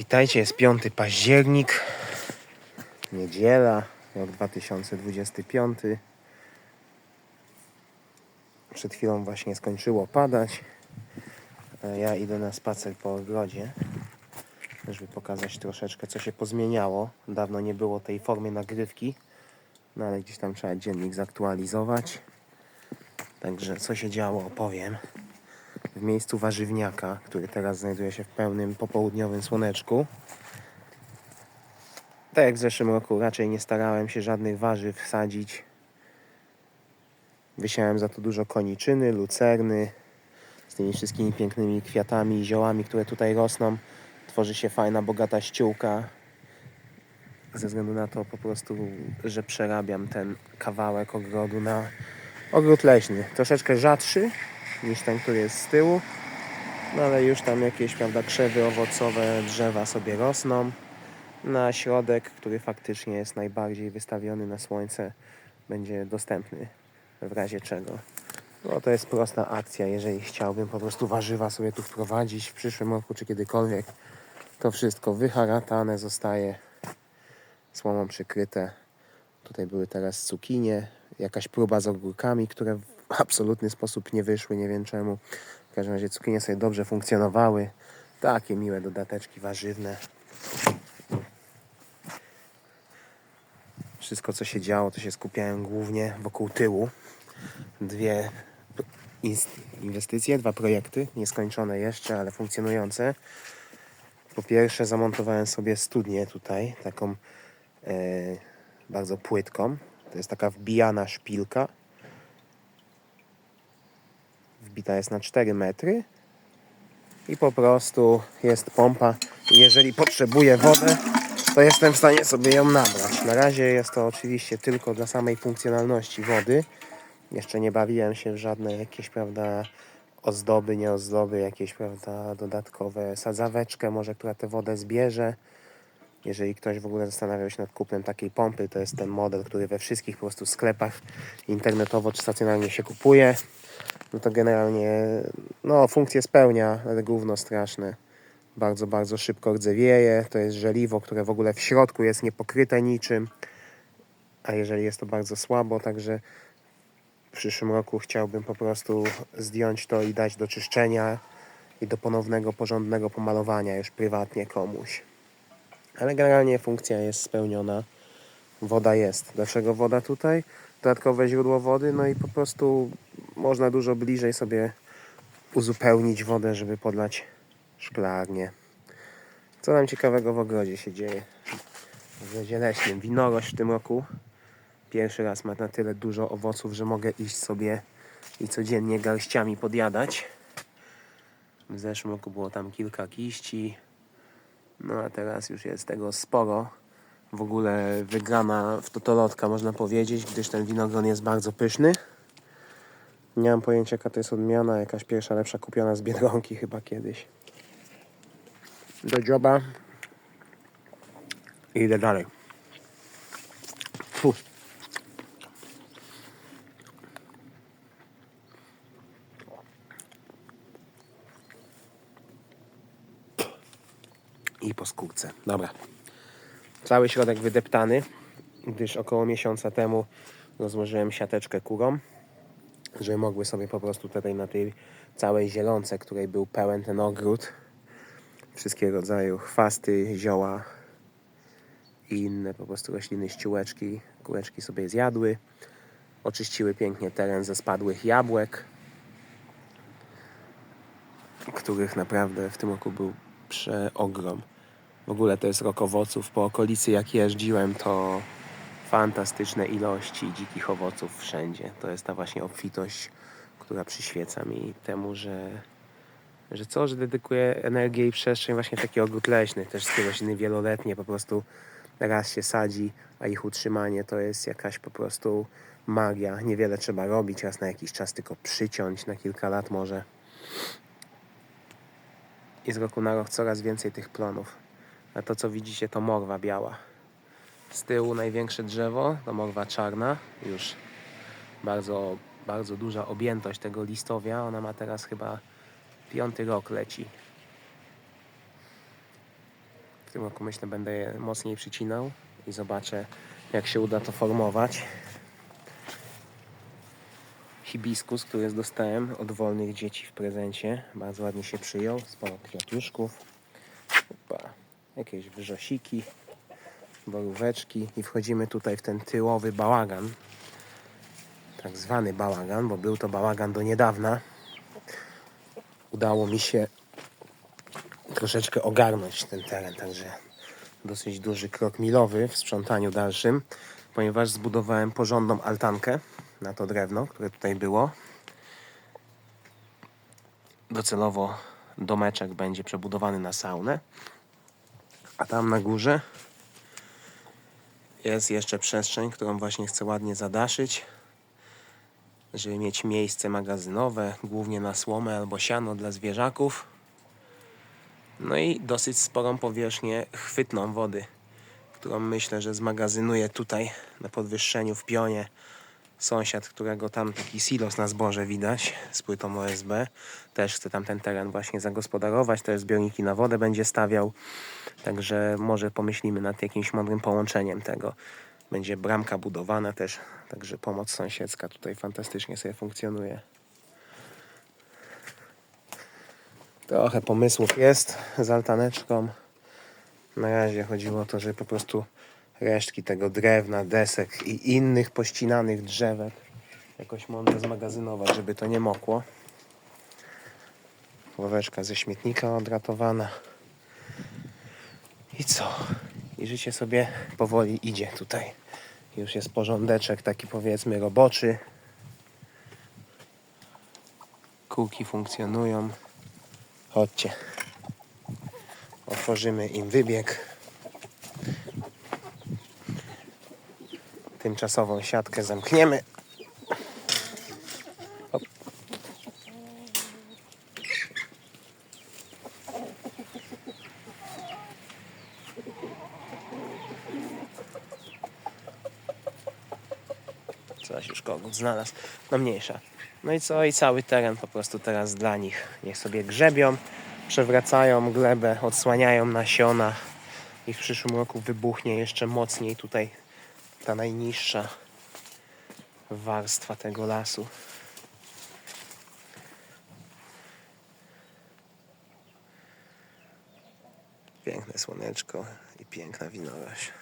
Witajcie, jest 5 październik, niedziela, rok 2025. Przed chwilą właśnie skończyło padać. a Ja idę na spacer po ogrodzie, żeby pokazać troszeczkę, co się pozmieniało. Dawno nie było tej formy nagrywki, no ale gdzieś tam trzeba dziennik zaktualizować. Także co się działo, opowiem w miejscu warzywniaka, który teraz znajduje się w pełnym popołudniowym słoneczku. Tak jak w zeszłym roku, raczej nie starałem się żadnych warzyw sadzić. Wysiałem za to dużo koniczyny, lucerny, z tymi wszystkimi pięknymi kwiatami i ziołami, które tutaj rosną. Tworzy się fajna, bogata ściółka. Ze względu na to po prostu, że przerabiam ten kawałek ogrodu na ogród leśny. Troszeczkę rzadszy, niż ten, który jest z tyłu. No ale już tam jakieś, prawda, krzewy owocowe, drzewa sobie rosną. Na środek, który faktycznie jest najbardziej wystawiony na słońce, będzie dostępny w razie czego. No to jest prosta akcja, jeżeli chciałbym po prostu warzywa sobie tu wprowadzić w przyszłym roku czy kiedykolwiek. To wszystko wyharatane zostaje, słomą przykryte. Tutaj były teraz cukinie, jakaś próba z ogórkami, które absolutny sposób nie wyszły, nie wiem czemu. W każdym razie cukinie sobie dobrze funkcjonowały. Takie miłe dodateczki warzywne. Wszystko co się działo, to się skupiałem głównie wokół tyłu. Dwie inwestycje, dwa projekty, nieskończone jeszcze, ale funkcjonujące. Po pierwsze zamontowałem sobie studnię tutaj, taką e, bardzo płytką. To jest taka wbijana szpilka. Wbita jest na 4 metry. I po prostu jest pompa. Jeżeli potrzebuję wodę, to jestem w stanie sobie ją nabrać. Na razie jest to oczywiście tylko dla samej funkcjonalności wody. Jeszcze nie bawiłem się w żadne jakieś, prawda, ozdoby, nie ozdoby, jakieś, prawda, dodatkowe sadzaweczkę może, która tę wodę zbierze. Jeżeli ktoś w ogóle zastanawiał się nad kupnem takiej pompy, to jest ten model, który we wszystkich po prostu sklepach internetowo czy stacjonarnie się kupuje. No to generalnie, no, funkcję spełnia, ale gówno straszne. Bardzo, bardzo szybko rdzewieje. To jest żeliwo, które w ogóle w środku jest niepokryte niczym. A jeżeli jest to bardzo słabo, także w przyszłym roku chciałbym po prostu zdjąć to i dać do czyszczenia i do ponownego, porządnego pomalowania już prywatnie komuś. Ale generalnie funkcja jest spełniona. Woda jest. Dlaczego woda tutaj? Dodatkowe źródło wody, no i po prostu można dużo bliżej sobie uzupełnić wodę, żeby podlać szklarnię. Co nam ciekawego w ogrodzie się dzieje? W ogrodzie leśnym. Winorość w tym roku pierwszy raz ma na tyle dużo owoców, że mogę iść sobie i codziennie garściami podjadać. W zeszłym roku było tam kilka kiści, no a teraz już jest tego sporo. W ogóle wygrana w totolotka można powiedzieć, gdyż ten winogron jest bardzo pyszny. Nie mam pojęcia jaka to jest odmiana, jakaś pierwsza lepsza kupiona z Biedronki chyba kiedyś. Do dzioba. I idę dalej. Fuh. I po skórce. Dobra. Cały środek wydeptany, gdyż około miesiąca temu rozłożyłem siateczkę kurom, żeby mogły sobie po prostu tutaj na tej całej zielonce, której był pełen ten ogród, wszystkiego rodzaju chwasty, zioła i inne po prostu rośliny, ściółeczki, kureczki sobie zjadły. Oczyściły pięknie teren ze spadłych jabłek, których naprawdę w tym roku był przeogrom. W ogóle to jest rok owoców. Po okolicy jak jeździłem, to fantastyczne ilości dzikich owoców wszędzie. To jest ta właśnie obfitość, która przyświeca mi temu, że, że co, że dedykuję energię i przestrzeń właśnie taki ogród leśny. Te wszystkie rośliny wieloletnie po prostu raz się sadzi, a ich utrzymanie to jest jakaś po prostu magia. Niewiele trzeba robić, raz na jakiś czas tylko przyciąć na kilka lat może. I z roku na rok coraz więcej tych plonów. A to co widzicie to morwa biała. Z tyłu największe drzewo to morwa czarna. Już bardzo, bardzo duża objętość tego listowia. Ona ma teraz chyba piąty rok leci. W tym roku myślę będę je mocniej przycinał i zobaczę jak się uda to formować. Hibiskus, który dostałem od wolnych dzieci w prezencie. Bardzo ładnie się przyjął. Sporo kwiatuszków. Jakieś wrzosiki, boróweczki i wchodzimy tutaj w ten tyłowy bałagan. Tak zwany bałagan, bo był to bałagan do niedawna. Udało mi się troszeczkę ogarnąć ten teren, także dosyć duży krok milowy w sprzątaniu dalszym, ponieważ zbudowałem porządną altankę na to drewno, które tutaj było. Docelowo domeczek będzie przebudowany na saunę, a tam na górze jest jeszcze przestrzeń, którą właśnie chcę ładnie zadaszyć, żeby mieć miejsce magazynowe, głównie na słomę albo siano dla zwierzaków. No i dosyć sporą powierzchnię chwytną wody, którą myślę, że zmagazynuję tutaj na podwyższeniu w pionie. Sąsiad, którego tam taki silos na zboże widać z płytą OSB, też chce tam ten teren właśnie zagospodarować, też zbiorniki na wodę będzie stawiał. Także może pomyślimy nad jakimś mądrym połączeniem tego. Będzie bramka budowana też, także pomoc sąsiedzka tutaj fantastycznie sobie funkcjonuje. Trochę pomysłów jest z altaneczką. Na razie chodziło o to, żeby po prostu resztki tego drewna, desek i innych pościnanych drzewek jakoś mądrze zmagazynować, żeby to nie mokło. Ławeczka ze śmietnika odratowana. I co? I życie sobie powoli idzie tutaj. Już jest porządeczek taki powiedzmy roboczy. Kółki funkcjonują. Chodźcie. Otworzymy im wybieg. Tymczasową siatkę zamkniemy. Coś już kogut znalazł. No mniejsza. No i co? I cały teren po prostu teraz dla nich. Niech sobie grzebią, przewracają glebę, odsłaniają nasiona i w przyszłym roku wybuchnie jeszcze mocniej tutaj ta najniższa warstwa tego lasu. Piękne słoneczko i piękna winorośl.